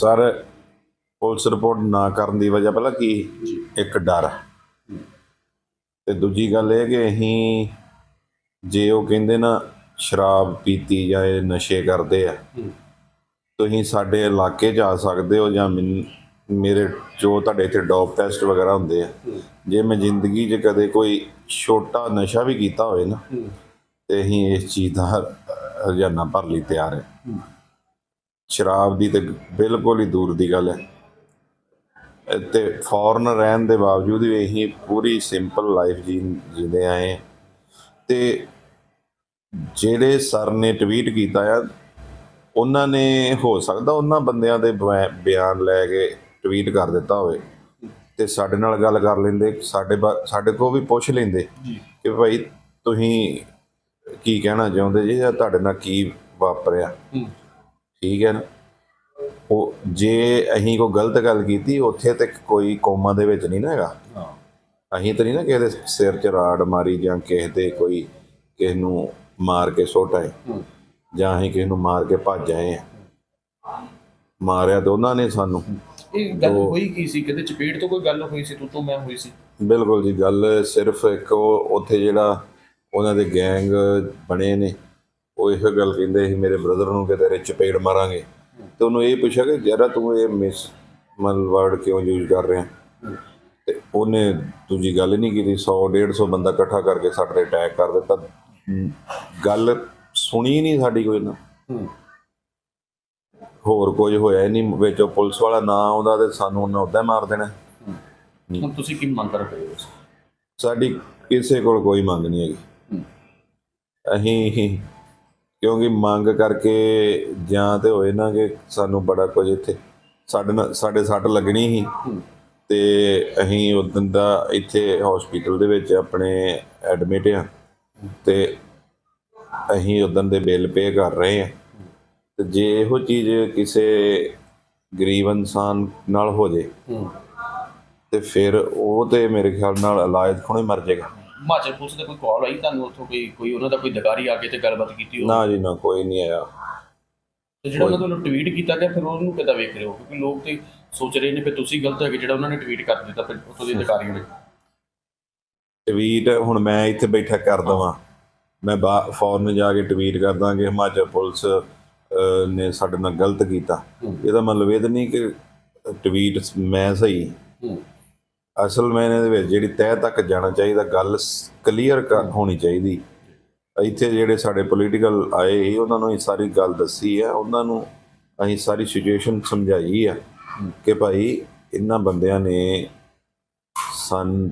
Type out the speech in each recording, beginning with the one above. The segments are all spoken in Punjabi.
ਸਰ ਪੁਲਿਸ ਰਿਪੋਰਟ ਨਾ ਕਰਨ ਦੀ ਵਜ੍ਹਾ ਪਹਿਲਾਂ ਕੀ ਇੱਕ ਡਰ। ਤੇ ਦੂਜੀ ਗੱਲ ਇਹ ਕਿ ਅਸੀਂ ਜੇ ਉਹ ਕਹਿੰਦੇ ਨਾ ਸ਼ਰਾਬ ਪੀਤੀ ਜਾਂ ਇਹ ਨਸ਼ੇ ਕਰਦੇ ਆ ਤੁਸੀਂ ਸਾਡੇ ਇਲਾਕੇ 'ਚ ਆ ਸਕਦੇ ਹੋ ਜਾਂ ਮੇਰੇ ਜੋ ਤੁਹਾਡੇ ਇੱਥੇ ਡੋਪ ਟੈਸਟ ਵਗੈਰਾ ਹੁੰਦੇ ਆ ਜੇ ਮੈਂ ਜ਼ਿੰਦਗੀ 'ਚ ਕਦੇ ਕੋਈ ਛੋਟਾ ਨਸ਼ਾ ਵੀ ਕੀਤਾ ਹੋਵੇ ਨਾ ਤੇ ਅਸੀਂ ਇਸ ਚੀਜ਼ ਦਾ ਹਰਜਾਨਾ ਭਰ ਲਈ ਤਿਆਰ ਹੈ। ਸ਼ਰਾਬ ਦੀ ਤੇ ਬਿਲਕੁਲ ਹੀ ਦੂਰ ਦੀ ਗੱਲ ਹੈ। ਤੇ ਫੋਰਨ ਰਹਿਣ ਦੇ ਬਾਵਜੂਦ ਵੀ ਅਸੀਂ ਪੂਰੀ ਸਿੰਪਲ ਲਾਈਫ ਜੀ ਜਿੰਦੇ ਆਏ। ਤੇ ਜਿਹੜੇ ਸਰ ਨੇ ਟਵੀਟ ਕੀਤਾ ਆ ਉਹਨਾਂ ਨੇ ਹੋ ਸਕਦਾ ਉਹਨਾਂ ਬੰਦਿਆਂ ਦੇ ਬਿਆ- ਬਿਆਨ ਲੈ ਕੇ ਟਵੀਟ ਕਰ ਦਿੱਤਾ ਹੋਵੇ। ਤੇ ਸਾਡੇ ਨਾਲ ਗੱਲ ਕਰ ਲੈਂਦੇ ਸਾਡੇ ਸਾਡੇ ਕੋਲ ਵੀ ਪੁੱਛ ਲੈਂਦੇ ਕਿ ਭਾਈ ਤੁਸੀਂ ਕੀ ਕਹਿਣਾ ਚਾਹੁੰਦੇ ਜੀ ਜਾਂ ਤੁਹਾਡੇ ਨਾਲ ਕੀ ਵਾਪਰਿਆ? ਠੀਕ ਹੈ ਨਾ? ਉਹ ਜੇ ਅਸੀਂ ਕੋਈ ਗਲਤ ਗੱਲ ਕੀਤੀ ਉੱਥੇ ਤੇ ਕੋਈ ਕੋਮਾ ਦੇ ਵਿੱਚ ਨਹੀਂ ਨਾ ਹੈਗਾ। ਅਸੀਂ ਤਾਂ ਨਹੀਂ ਨਾ ਕਿਸੇ ਦੇ ਸਿਰ 'ਚ ਰਾੜ ਮਾਰੀ ਜਾਂ ਕਿਸੇ ਦੇ ਕੋਈ ਕਿਸੇ ਨੂੰ ਮਾਰ ਕੇ ਸੁੱਟ ਆਏ। ਜਾਂ ਅਸੀਂ ਕਿਸੇ ਨੂੰ ਮਾਰ ਕੇ ਭੱਜ ਆਏ ਆ ਮਾਰਿਆ ਤਾਂ ਉਹਨਾਂ ਨੇ ਸਾਨੂੰ। ਇਹ ਗੱਲ ਹੋਈ ਕੀ ਸੀ? ਕਿਤੇ ਚਪੇੜ ਤੋਂ ਕੋਈ ਗੱਲ ਹੋਈ ਸੀ? ਤੂੰ ਤੋਂ ਮੈਂ ਹੋਈ ਸੀ। ਬਿਲਕੁਲ ਜੀ ਗੱਲ ਸਿਰਫ ਇੱਕ ਉਹ ਉੱਥੇ ਜਿਹੜਾ ਉਹਨਾਂ ਦੇ ਗੈਂਗ ਬਣੇ ਨੇ। ਉਹ ਇਹੋ ਗੱਲ ਕਹਿੰਦੇ ਸੀ ਮੇਰੇ ਬ੍ਰਦਰ ਨੂੰ ਕਿ ਤੇਰੇ ਚਪੇੜ ਮਾਰਾਂਗੇ। ਤੇ ਉਹਨੂੰ ਇਹ ਪੁੱਛਿਆ ਕਿ ਜਰਾ ਤੂੰ ਇਹ ਮਿਸ ਮਲ ਵਰਡ ਕਿਉਂ ਯੂਜ਼ ਕਰ ਰਿਹਾ? ਤੇ ਉਹਨੇ ਦੂਜੀ ਗੱਲ ਨਹੀਂ ਕੀਤੀ 100 150 ਬੰਦਾ ਇਕੱਠਾ ਕਰਕੇ ਸਾਡੇ ਤੇ ਅਟੈਕ ਕਰ ਦਿੱਤਾ। ਗੱਲ ਸੁਣੀ ਨਹੀਂ ਸਾਡੀ ਕੋਈ ਨਾ। ਹੋਰ ਕੁਝ ਹੋਇਆ ਨਹੀਂ ਵਿੱਚ ਪੁਲਿਸ ਵਾਲਾ ਨਾ ਆਉਂਦਾ ਤੇ ਸਾਨੂੰ ਉਹਨਾਂ ਉਦਾਂ ਮਾਰ ਦੇਣਾ। ਹੁਣ ਤੁਸੀਂ ਕੀ ਮੰਗ ਰਹੇ ਹੋ ਸਾਡੀ ਕਿਸੇ ਕੋਲ ਕੋਈ ਮੰਗ ਨਹੀਂ ਹੈਗੀ। ਅਸੀਂ ਕਿਉਂਕਿ ਮੰਗ ਕਰਕੇ ਜਾਂ ਤੇ ਹੋਏ ਨਾ ਕਿ ਸਾਨੂੰ ਬੜਾ ਕੁਝ ਇੱਥੇ ਸਾਡੇ ਨਾਲ ਸਾਡੇ ਸੱਟ ਲੱਗਣੀ ਸੀ। ਤੇ ਅਸੀਂ ਉਦੋਂ ਦਾ ਇੱਥੇ ਹਸਪੀਟਲ ਦੇ ਵਿੱਚ ਆਪਣੇ ਐਡਮਿਟ ਆ ਤੇ ਅਸੀਂ ਉਦੋਂ ਦੇ ਬਿੱਲ ਪੇ ਕਰ ਰਹੇ ਆ ਤੇ ਜੇ ਇਹੋ ਚੀਜ਼ ਕਿਸੇ ਗਰੀਬ ਇਨਸਾਨ ਨਾਲ ਹੋ ਜੇ ਤੇ ਫਿਰ ਉਹ ਤੇ ਮੇਰੇ ਖਿਆਲ ਨਾਲ ਇਲਾਜ ਖੁਣੇ ਮਰ ਜਾਏਗਾ। ਹਿਮਾਚਲ ਪੁਲਿਸ ਦਾ ਕੋਈ ਕਾਲ ਆਈ? ਤੁਹਾਨੂੰ ਉੱਥੋਂ ਕੋਈ ਕੋਈ ਉਹਨਾਂ ਦਾ ਕੋਈ ਅਧਿਕਾਰੀ ਆ ਕੇ ਤੇ ਗੱਲਬਾਤ ਕੀਤੀ ਹੋ ਨਾ ਜੀ ਨਾ ਕੋਈ ਨਹੀਂ ਆਇਆ। ਤੇ ਜਿਹੜਾ ਉਹਨਾਂ ਵੱਲੋਂ ਟਵੀਟ ਕੀਤਾ ਗਿਆ ਫਿਰ ਉਹਨੂੰ ਕਿੱਦਾਂ ਵੇਖ ਰਹੇ ਹੋ? ਕਿਉਂਕਿ ਲੋਕ ਤੇ ਸੋਚ ਰਹੇ ਨੇ ਕਿ ਤੁਸੀਂ ਗਲਤ ਹੈਗੇ ਜਿਹੜਾ ਉਹਨਾਂ ਨੇ ਟਵੀਟ ਕਰ ਦਿੱਤਾ ਫਿਰ ਉੱਥੋਂ ਦੇ ਅਧਿਕਾਰੀਆਂ ਨੇ। ਟਵੀਟ ਹੁਣ ਮੈਂ ਇੱਥੇ ਬੈਠਾ ਕਰ ਦਵਾਂ। ਮੈਂ ਫੌਰਨ ਜਾ ਕੇ ਟਵੀਟ ਕਰਦਾ ਕਿ ਹਿਮਾਚਲ ਪੁਲਿਸ ਨੇ ਸਾਡੇ ਨਾਲ ਗਲਤ ਕੀਤਾ। ਇਹਦਾ ਮਤਲਬ ਇਹ ਨਹੀਂ ਕਿ ਟਵੀਟ ਮੈਂ ਸਹੀ। ਅਸਲ ਮੈਨੇ ਦੇ ਵਿੱਚ ਜਿਹੜੀ ਤਹਿ ਤੱਕ ਜਾਣਾ ਚਾਹੀਦਾ, ਗੱਲ ਕਲੀਅਰ ਹੋਣੀ ਚਾਹੀਦੀ। ਇੱਥੇ ਜਿਹੜੇ ਸਾਡੇ ਪੋਲੀਟੀਕਲ ਆਏ ਸੀ ਉਹਨਾਂ ਨੂੰ ਇਹ ਸਾਰੀ ਗੱਲ ਦੱਸੀ ਹੈ ਉਹਨਾਂ ਨੂੰ ਅਸੀਂ ਸਾਰੀ ਸਿਚੁਏਸ਼ਨ ਸਮਝਾਈ ਆ ਕਿ ਭਾਈ ਇਹਨਾਂ ਬੰਦਿਆਂ ਨੇ ਸਨ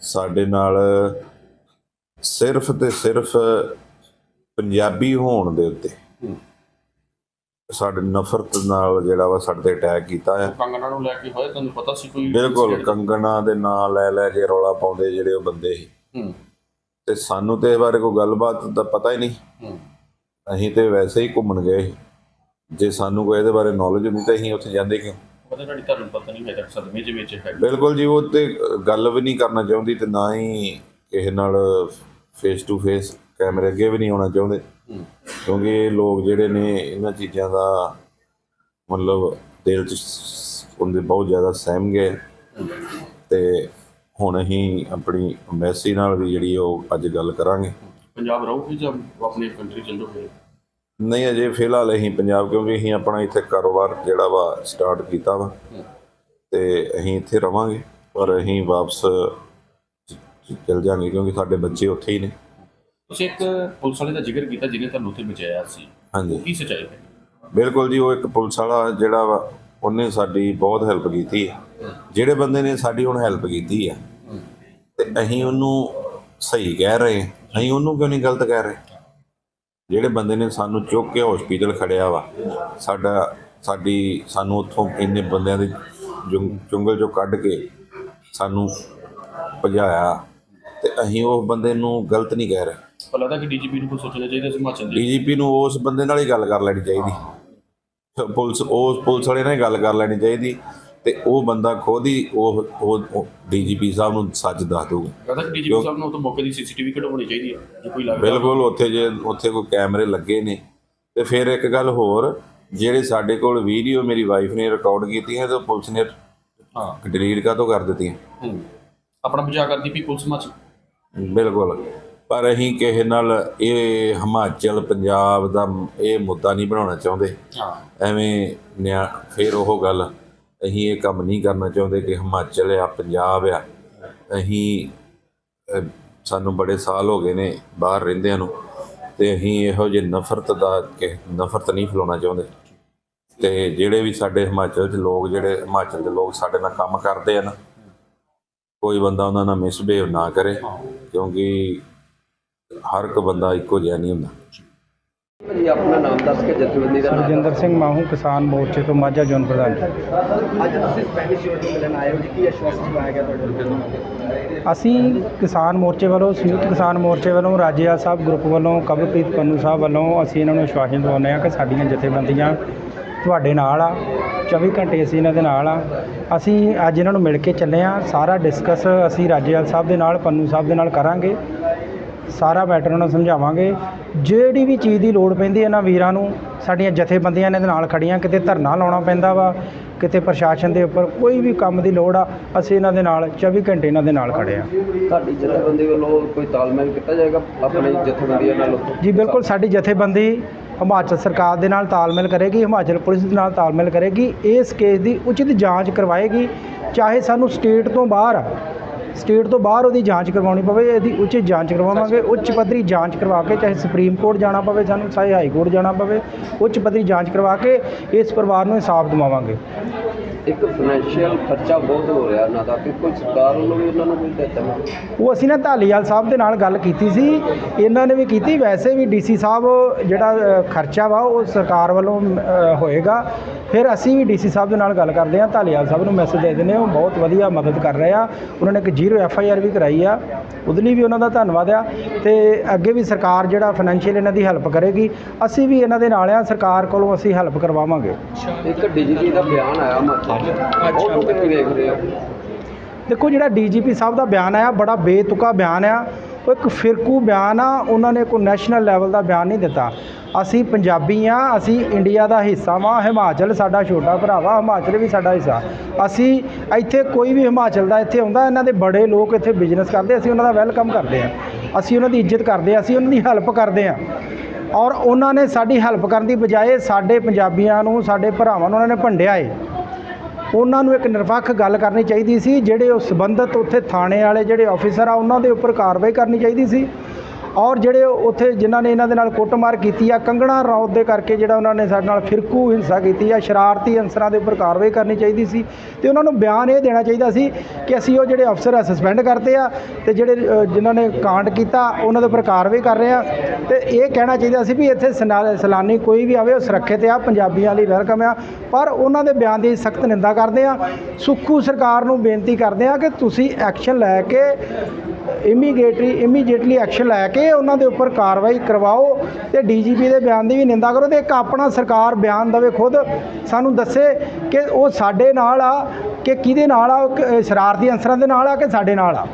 ਸਾਡੇ ਨਾਲ ਸਿਰਫ ਤੇ ਸਿਰਫ ਪੰਜਾਬੀ ਹੋਣ ਦੇ ਉੱਤੇ ਸਾਡੇ ਨਫ਼ਰਤ ਨਾਲ ਜਿਹੜਾ ਵਾ ਸਾਡੇ ਤੇ ਅਟੈਕ ਕੀਤਾ ਹੈ ਕੰਗਣਾ ਨੂੰ ਲੈ ਕੇ ਹੋਇਆ ਤੁਹਾਨੂੰ ਪਤਾ ਸੀ ਕੋਈ ਬਿਲਕੁਲ ਕੰਗਣਾ ਦੇ ਨਾਂ ਲੈ ਲੈ ਕੇ ਰੌਲਾ ਪਾਉਂਦੇ ਜਿਹੜੇ ਉਹ ਬੰਦੇ ਸੀ। ਤੇ ਸਾਨੂੰ ਤੇ ਇਹ ਬਾਰੇ ਕੋਈ ਗੱਲਬਾਤ ਦਾ ਪਤਾ ਹੀ ਨਹੀਂ। ਅਸੀਂ ਤੇ ਵੈਸੇ ਹੀ ਘੁੰਮਣ ਗਏ। ਜੇ ਸਾਨੂੰ ਕੋਈ ਇਹਦੇ ਬਾਰੇ ਨੌਲੇਜ ਨਹੀਂ ਤਾਂ ਅਸੀਂ ਉੱਥੇ ਜਾਂਦੇ ਕਿਉਂ? ਪਤਾ ਤੁਹਾਡੀ ਧਰਮ ਪਤਾ ਨਹੀਂ ਹੈ ਸਦਮੇ ਦੇ ਵਿੱਚ ਹੈ। ਬਿਲਕੁਲ ਜੀ ਉਹ ਤੇ ਗੱਲ ਵੀ ਨਹੀਂ ਕਰਨਾ ਚਾਹੁੰਦੀ ਤੇ ਨਾ ਹੀ ਕਿਸੇ ਨਾਲ ਫੇਸ ਟੂ ਫੇਸ ਕੈਮਰੇ ਅੱਗੇ ਵੀ ਨਹੀਂ ਆਉਣਾ ਚਾਹੁੰਦੇ। ਕਿਉਂਕਿ ਇਹ ਲੋਕ ਜਿਹੜੇ ਨੇ ਇਹਨਾਂ ਚੀਜ਼ਾਂ ਦਾ ਮਤਲਬ ਦਿਲ 'ਚ ਉਹਦੇ ਬਹੁਤ ਜ਼ਿਆਦਾ ਸਹਿਮ ਗਏ। ਤੇ ਹੁਣ ਅਸੀਂ ਆਪਣੀ ਐਮਬੈਸੀ ਨਾਲ ਵੀ ਜਿਹੜੀ ਉਹ ਅੱਜ ਗੱਲ ਕਰਾਂਗੇ। ਪੰਜਾਬ ਰਹੋਗੇ ਜਾਂ ਆਪਣੀ ਕੰਟਰੀ ਚੱਲ ਜਾਓਗੇ ਨਹੀਂ ਅਜੇ ਫਿਲਹਾਲ ਅਸੀਂ ਪੰਜਾਬ ਕਿਉਂਕਿ ਅਸੀਂ ਆਪਣਾ ਇੱਥੇ ਕਾਰੋਬਾਰ ਜਿਹੜਾ ਵਾ ਸਟਾਰਟ ਕੀਤਾ ਵਾ। ਤੇ ਅਸੀਂ ਇੱਥੇ ਰਵਾਂਗੇ ਪਰ ਅਸੀਂ ਵਾਪਸ ਚਲ ਜਾਾਂਗੇ ਕਿਉਂਕਿ ਸਾਡੇ ਬੱਚੇ ਉੱਥੇ ਹੀ ਨੇ। ਤੁਸੀਂ ਇੱਕ ਪੁਲਿਸ ਵਾਲੇ ਦਾ ਜ਼ਿਕਰ ਕੀਤਾ ਜਿਹਨੇ ਤੁਹਾਨੂੰ ਉੱਥੇ ਬਚਾਇਆ ਸੀ। ਹਾਂਜੀ। ਕੀ ਸੱਚਾਈ ਹੈ? ਬਿਲਕੁਲ ਜੀ ਉਹ ਇੱਕ ਪੁਲਿਸ ਵਾਲਾ ਜਿਹੜਾ ਵਾ ਉਹਨੇ ਸਾਡੀ ਬਹੁਤ ਹੈਲਪ ਕੀਤੀ ਹੈ ਜਿਹੜੇ ਬੰਦੇ ਨੇ ਸਾਡੀ ਹੁਣ ਹੈਲਪ ਕੀਤੀ ਹੈ ਤੇ ਅਸੀਂ ਉਹਨੂੰ ਸਹੀ ਕਹਿ ਰਹੇ ਹਾਂ। ਅਸੀਂ ਉਹਨੂੰ ਕਿਉਂ ਨਹੀਂ ਗਲਤ ਕਹਿ ਰਹੇ? ਜਿਹੜੇ ਬੰਦੇ ਨੇ ਸਾਨੂੰ ਚੁੱਕ ਕੇ ਹਸਪੀਟਲ ਖੜਿਆ ਵਾ ਸਾਡਾ ਸਾਡੀ ਸਾਨੂੰ ਉੱਥੋਂ ਇੰਨੇ ਬੰਦਿਆਂ ਦੇ ਜੰਗਲ ਚੋਂ ਕੱਢ ਕੇ ਸਾਨੂੰ ਭਜਾਇਆ ਤੇ ਅਸੀਂ ਉਹ ਬੰਦੇ ਨੂੰ ਗਲਤ ਨਹੀਂ ਕਹਿ ਰਹੇ। ਪਰ ਲੱਗਦਾ ਕਿ ਡੀਜੀਪੀ ਨੂੰ ਕੋਈ ਸੋਚਣਾ ਚਾਹੀਦਾ ਸੀ ਹਿਮਾਚਲ ਦੇ ਡੀਜੀਪੀ ਨੂੰ ਉਸ ਬੰਦੇ ਨਾਲ ਹੀ ਗੱਲ ਕਰ ਲੈਣੀ ਚਾਹੀਦੀ। ਪੁਲਿਸ ਉਸ ਪੁਲਿਸ ਵਾਲੇ ਨਾਲ ਹੀ ਗੱਲ ਕਰ ਲੈਣੀ ਚਾਹੀਦੀ ਤੇ ਉਹ ਬੰਦਾ ਖੁਦ ਹੀ ਉਹ ਉਹ ਡੀਜੀਪੀ ਸਾਹਿਬ ਨੂੰ ਸੱਚ ਦੱਸ ਦਊਗਾ। ਲੱਗਦਾ ਕਿ ਡੀਜੀਪੀ ਸਾਹਿਬ ਨੂੰ ਉਹ ਤੋਂ ਮੌਕੇ ਦੀ ਸੀਸੀਟੀਵੀ ਕਢਵਾਉਣੀ ਚਾਹੀਦੀ ਹੈ ਜੇ ਕੋਈ ਲੱਗਦਾ ਬਿਲਕੁਲ ਉੱਥੇ ਜੇ ਉੱਥੇ ਕੋਈ ਕੈਮਰੇ ਲੱਗੇ ਨੇ। ਤੇ ਫਿਰ ਇੱਕ ਗੱਲ ਹੋਰ ਜਿਹੜੇ ਸਾਡੇ ਕੋਲ ਵੀਡੀਓ ਮੇਰੀ ਵਾਈਫ ਨੇ ਰਿਕਾਰਡ ਕੀਤੀਆਂ ਤੇ ਉਹ ਪੁਲਿਸ ਨੇ ਹਾਂ। ਡਿਲੀਟ ਕਾਹਤੋਂ ਕਰ ਦਿੱਤੀਆਂ? ਹੂੰ। ਆਪਣਾ ਬਚਾਅ ਕਰਦੀ ਵੀ ਪੁਲਿਸ ਮਚ ਬਿਲਕੁਲ। ਪਰ ਅਸੀਂ ਕਿਸੇ ਨਾਲ ਇਹ ਹਿਮਾਚਲ ਪੰਜਾਬ ਦਾ ਇਹ ਮੁੱਦਾ ਨਹੀਂ ਬਣਾਉਣਾ ਚਾਹੁੰਦੇ। ਹਾਂ। ਐਵੇਂ ਨਿਆ ਫਿਰ ਉਹ ਗੱਲ ਅਸੀਂ ਇਹ ਕੰਮ ਨਹੀਂ ਕਰਨਾ ਚਾਹੁੰਦੇ ਕਿ ਹਿਮਾਚਲ ਆ ਪੰਜਾਬ ਆ। ਅਸੀਂ ਸਾਨੂੰ ਬੜੇ ਸਾਲ ਹੋ ਗਏ ਨੇ ਬਾਹਰ ਰਹਿੰਦਿਆਂ ਨੂੰ ਤੇ ਅਸੀਂ ਇਹੋ ਜਿਹੇ ਨਫ਼ਰਤ ਦਾ ਕਿ ਨਫ਼ਰਤ ਨਹੀਂ ਫੈਲਾਉਣਾ ਚਾਹੁੰਦੇ। ਤੇ ਜਿਹੜੇ ਵੀ ਸਾਡੇ ਹਿਮਾਚਲ 'ਚ ਲੋਕ ਜਿਹੜੇ ਹਿਮਾਚਲ ਦੇ ਲੋਕ ਸਾਡੇ ਨਾਲ ਕੰਮ ਕਰਦੇ ਆ ਨਾ ਕੋਈ ਬੰਦਾ ਉਹਨਾਂ ਨਾਲ ਮਿਸਬਿਹੇਵ ਨਾ ਕਰੇ ਕਿਉਂਕਿ ਹਰ ਇੱਕ ਬੰਦਾ ਇੱਕੋ ਜਿਹਾ ਨਹੀਂ ਹੁੰਦਾ। ਜੀ ਆਪਣਾ ਨਾਮ ਦੱਸ ਕੇ ਜਥੇਬੰਦੀ ਦਾ ਨਾਮ ਰਜਿੰਦਰ ਸਿੰਘ ਮਾਹੂ ਕਿਸਾਨ ਮੋਰਚੇ ਤੋਂ ਮਾਝਾ ਜ਼ੋਨ ਪ੍ਰਧਾਨ। ਅੱਜ ਤੁਸੀਂ ਸਪੈਨਿਸ਼ ਯੂਨਿਟ ਮਿਲਣ ਆਏ ਹੋ ਜੀ ਕੀ ਆਸ਼ਵਾਸਨ ਦਵਾਇਆ ਗਿਆ ਤੁਹਾਡੇ ਵੱਲੋਂ ਅਸੀਂ ਕਿਸਾਨ ਮੋਰਚੇ ਵੱਲੋਂ ਸੰਯੁਕਤ ਕਿਸਾਨ ਮੋਰਚੇ ਵੱਲੋਂ ਰਾਜਿਆ ਸਾਹਿਬ ਗਰੁੱਪ ਵੱਲੋਂ ਕਬਰਪ੍ਰੀਤ ਪੰਨੂ ਸਾਹਿਬ ਵੱਲੋਂ ਅਸੀਂ ਇਹਨਾਂ ਨੂੰ ਆਸ਼ਵਾਸਨ ਦਿਵਾਉਂਦੇ ਹਾਂ ਕਿ ਸਾਡੀਆਂ ਜਥੇਬੰਦੀਆਂ ਤੁਹਾਡੇ ਨਾਲ ਆ 24 ਘੰਟੇ ਅਸੀਂ ਇਹਨਾਂ ਦੇ ਨਾਲ ਆ। ਅਸੀਂ ਅੱਜ ਇਹਨਾਂ ਨੂੰ ਮਿਲ ਕੇ ਚੱਲੇ ਆ ਸਾਰਾ ਡਿਸਕਸ ਅਸੀਂ ਰਾਜੇਵਾਲ ਸਾਹਿਬ ਦੇ ਨਾਲ ਪੰਨੂ ਸਾਹਿਬ ਦੇ ਨਾਲ ਕਰਾਂਗੇ। ਸਾਰਾ ਮੈਟਰ ਉਹਨਾਂ ਨੂੰ ਸਮਝਾਵਾਂਗੇ। ਜਿਹੜੀ ਵੀ ਚੀਜ਼ ਦੀ ਲੋੜ ਪੈਂਦੀ ਹੈ ਇਹਨਾਂ ਵੀਰਾਂ ਨੂੰ ਸਾਡੀਆਂ ਜਥੇਬੰਦੀਆਂ ਇਹਨਾਂ ਦੇ ਨਾਲ ਖੜੀਆਂ ਕਿਤੇ ਧਰਨਾ ਲਾਉਣਾ ਪੈਂਦਾ ਵਾ ਕਿਤੇ ਪ੍ਰਸ਼ਾਸਨ ਦੇ ਉੱਪਰ ਕੋਈ ਵੀ ਕੰਮ ਦੀ ਲੋੜ ਆ ਅਸੀਂ ਇਹਨਾਂ ਦੇ ਨਾਲ 24 ਘੰਟੇ ਇਹਨਾਂ ਦੇ ਨਾਲ ਖੜੇ ਆ ਤੁਹਾਡੀ ਜਥੇਬੰਦੀ ਵੱਲੋਂ ਕੋਈ ਤਾਲਮੇਲ ਕੀਤਾ ਜਾਏਗਾ ਆਪਣੇ ਜਥੇਬੰਦੀਆਂ ਨਾਲ? ਜੀ ਬਿਲਕੁਲ ਸਾਡੀ ਜਥੇਬੰਦੀ ਹਿਮਾਚਲ ਸਰਕਾਰ ਦੇ ਨਾਲ ਤਾਲਮੇਲ ਕਰੇਗੀ ਹਿਮਾਚਲ ਪੁਲਿਸ ਦੇ ਨਾਲ ਤਾਲਮੇਲ ਕਰੇਗੀ ਇਸ ਕੇਸ ਦੀ ਉਚਿਤ ਜਾਂਚ ਕਰਵਾਏਗੀ ਚਾਹੇ ਸਾਨੂੰ ਸਟੇਟ ਤੋਂ ਬਾਹਰ ਸਟੇਟ ਤੋਂ ਬਾਹਰ ਉਹਦੀ ਜਾਂਚ ਕਰਵਾਉਣੀ ਪਵੇ, ਇਹਦੀ ਉਚਿਤ ਜਾਂਚ ਕਰਵਾਵਾਂਗੇ, ਉੱਚ ਪੱਧਰੀ ਜਾਂਚ ਕਰਵਾ ਕੇ ਚਾਹੇ ਸੁਪਰੀਮ ਕੋਰਟ ਜਾਣਾ ਪਵੇ ਸਾਨੂੰ, ਚਾਹੇ ਹਾਈ ਕੋਰਟ ਜਾਣਾ ਪਵੇ, ਉੱਚ ਪੱਧਰੀ ਜਾਂਚ ਕਰਵਾ ਕੇ ਇਸ ਪਰਿਵਾਰ ਨੂੰ ਇਨਸਾਫ ਦਿਵਾਵਾਂਗੇ। ਇੱਕ ਫਾਈਨੈਂਸ਼ੀਅਲ ਖਰਚਾ ਬਹੁਤ ਹੋ ਰਿਹਾ ਉਹਨਾਂ ਦਾ ਕਿ ਕੋਈ ਸਰਕਾਰ ਵੱਲੋਂ ਵੀ ਉਹਨਾਂ ਨੂੰ ਕੋਈ ਦਿੱਤਾ ਉਹ ਅਸੀਂ ਨਾ ਢਾਲੀਵਾਲ ਸਾਹਿਬ ਦੇ ਨਾਲ ਗੱਲ ਕੀਤੀ ਸੀ। ਇਹਨਾਂ ਨੇ ਵੀ ਕੀਤੀ ਵੈਸੇ ਵੀ ਡੀਸੀ ਸਾਹਿਬ ਜਿਹੜਾ ਖਰਚਾ ਵਾ ਉਹ ਸਰਕਾਰ ਵੱਲੋਂ ਹੋਏਗਾ। ਫਿਰ ਅਸੀਂ ਵੀ ਡੀਸੀ ਸਾਹਿਬ ਦੇ ਨਾਲ ਗੱਲ ਕਰਦੇ ਹਾਂ। ਢਾਲੀਵਾਲ ਸਾਹਿਬ ਨੂੰ ਮੈਸੇਜ ਦੇ ਦਿੰਦੇ ਹਾਂ। ਉਹ ਬਹੁਤ ਵਧੀਆ ਮਦਦ ਕਰ ਰਹੇ ਆ। ਉਹਨਾਂ ਨੇ ਇੱਕ ਜ਼ੀਰੋ ਐਫ ਆਈ ਆਰ ਵੀ ਕਰਾਈ ਆ। ਉਹਦੇ ਲਈ ਵੀ ਉਹਨਾਂ ਦਾ ਧੰਨਵਾਦ ਆ। ਤੇ ਅੱਗੇ ਵੀ ਸਰਕਾਰ ਜਿਹੜਾ ਫਾਈਨੈਂਸ਼ੀਅਲ ਇਹਨਾਂ ਦੀ ਹੈਲਪ ਕਰੇਗੀ। ਅਸੀਂ ਵੀ ਇਹਨਾਂ ਦੇ ਨਾਲ ਆ। ਸਰਕਾਰ ਕੋਲੋਂ ਅਸੀਂ ਹੈਲਪ ਕਰਵਾਵਾਂਗੇ। ਇੱਕ ਡੀਜੀਪੀ ਦਾ ਬਿਆਨ ਆਇਆ ਮਾਤਾ ਉਹ ਕਿਵੇਂ ਵੇਖ ਰਹੇ ਹੋ ਦੇਖੋ ਜਿਹੜਾ ਡੀਜੀਪੀ ਸਾਹਿਬ ਦਾ ਬਿਆਨ ਆਇਆ ਬੜਾ ਬੇਤੁਕਾ ਬਿਆਨ ਆ। ਉਹ ਇੱਕ ਫਿਰਕੂ ਬਿਆਨ ਆ ਉਹਨਾਂ ਨੇ ਕੋਈ ਨੈਸ਼ਨਲ ਲੈਵਲ ਦਾ ਬਿਆਨ ਨਹੀਂ ਦਿੱਤਾ। ਅਸੀਂ ਪੰਜਾਬੀ ਆ ਅਸੀਂ ਇੰਡੀਆ ਦਾ ਹਿੱਸਾ ਵਾਂ ਹਿਮਾਚਲ ਸਾਡਾ ਛੋਟਾ ਭਰਾ ਵਾ ਹਿਮਾਚਲ ਵੀ ਸਾਡਾ ਹਿੱਸਾ। ਅਸੀਂ ਇੱਥੇ ਕੋਈ ਵੀ ਹਿਮਾਚਲ ਦਾ ਇੱਥੇ ਆਉਂਦਾ ਇਹਨਾਂ ਦੇ ਬੜੇ ਲੋਕ ਇੱਥੇ ਬਿਜ਼ਨਸ ਕਰਦੇ ਅਸੀਂ ਉਹਨਾਂ ਦਾ ਵੈਲਕਮ ਕਰਦੇ ਆ। ਅਸੀਂ ਉਹਨਾਂ ਦੀ ਇੱਜ਼ਤ ਕਰਦੇ ਆ ਅਸੀਂ ਉਹਨਾਂ ਦੀ ਹੈਲਪ ਕਰਦੇ ਆ। ਔਰ ਉਹਨਾਂ ਨੇ ਸਾਡੀ ਹੈਲਪ ਕਰਨ ਦੀ ਬਜਾਏ ਸਾਡੇ ਪੰਜਾਬੀਆਂ ਨੂੰ ਸਾਡੇ ਭਰਾਵਾਂ ਨੂੰ ਉਹਨਾਂ ਨੇ ਭੰਡਿਆ ਏ। ਉਹਨਾਂ ਨੂੰ ਇੱਕ ਨਿਰਪੱਖ ਗੱਲ ਕਰਨੀ ਚਾਹੀਦੀ ਸੀ, ਜਿਹੜੇ ਉਹ ਸੰਬੰਧਿਤ ਉੱਥੇ ਥਾਣੇ ਵਾਲੇ ਜਿਹੜੇ ਆਫੀਸਰ ਆ, ਉਹਨਾਂ ਦੇ ਉੱਪਰ ਕਾਰਵਾਈ ਕਰਨੀ ਚਾਹੀਦੀ ਸੀ। ਔਰ ਜਿਹੜੇ ਉੱਥੇ ਜਿਨ੍ਹਾਂ ਨੇ ਇਹਨਾਂ ਦੇ ਨਾਲ ਕੁੱਟਮਾਰ ਕੀਤੀ ਆ ਕੰਗਣਾ ਰੌਤ ਦੇ ਕਰਕੇ ਜਿਹੜਾ ਉਹਨਾਂ ਨੇ ਸਾਡੇ ਨਾਲ ਫਿਰਕੂ ਹਿੰਸਾ ਕੀਤੀ ਆ ਸ਼ਰਾਰਤੀ ਅਨਸਰਾਂ ਦੇ ਉੱਪਰ ਕਾਰਵਾਈ ਕਰਨੀ ਚਾਹੀਦੀ ਸੀ ਤੇ ਉਹਨਾਂ ਨੂੰ ਬਿਆਨ ਇਹ ਦੇਣਾ ਚਾਹੀਦਾ ਸੀ ਕਿ ਅਸੀਂ ਉਹ ਜਿਹੜੇ ਅਫਸਰ ਆ ਸਸਪੈਂਡ ਕਰਤੇ ਆ ਤੇ ਜਿਹੜੇ ਅ, ਜਿਨ੍ਹਾਂ ਨੇ ਕਾਂਡ ਕੀਤਾ ਉਹਨਾਂ ਦੇ ਉੱਪਰ ਕਾਰਵਾਈ ਕਰ ਰਹੇ ਆ ਤੇ ਇਹ ਕਹਿਣਾ ਚਾਹੀਦਾ ਸੀ ਵੀ ਇੱਥੇ ਸਨਾ- ਸੈਲਾਨੀ ਕੋਈ ਵੀ ਆਵੇ ਉਹ ਸੁਰੱਖਿਅਤ ਆ ਪੰਜਾਬੀਆਂ ਲਈ ਵੈਲਕਮ ਆ ਪਰ ਉਹਨਾਂ ਦੇ ਬਿਆਨ ਦੀ ਸਖਤ ਨਿੰਦਾ ਕਰਦੇ ਆ। ਸੁੱਖੂ ਸਰਕਾਰ ਨੂੰ ਬੇਨਤੀ ਕਰਦੇ ਆ ਕਿ ਤੁਸੀਂ ਐਕਸ਼ਨ ਲੈ ਕੇ ਇਮੀਡੀਏਟਲੀ ਇਮੀਡੀਏਟਲੀ ਐਕਸ਼ਨ ਲੈ ਕੇ ਉਹਨਾਂ ਦੇ ਉੱਪਰ ਕਾਰਵਾਈ ਕਰਵਾਓ ਤੇ ਡੀਜੀਪੀ ਦੇ ਬਿਆਨ ਦੀ ਵੀ ਨਿੰਦਾ ਕਰੋ ਤੇ ਇੱਕ ਆਪਣਾ ਸਰਕਾਰ ਬਿਆਨ ਦੇਵੇ ਖੁਦ, ਸਾਨੂੰ ਦੱਸੇ ਕਿ ਉਹ ਸਾਡੇ ਨਾਲ ਆ, ਕਿ ਕਿਹਦੇ ਨਾਲ ਆ, ਉਹ ਸ਼ਰਾਰਤੀ ਅਨਸਰਾਂ ਦੇ ਨਾਲ ਆ ਕਿ ਸਾਡੇ ਨਾਲ ਆ?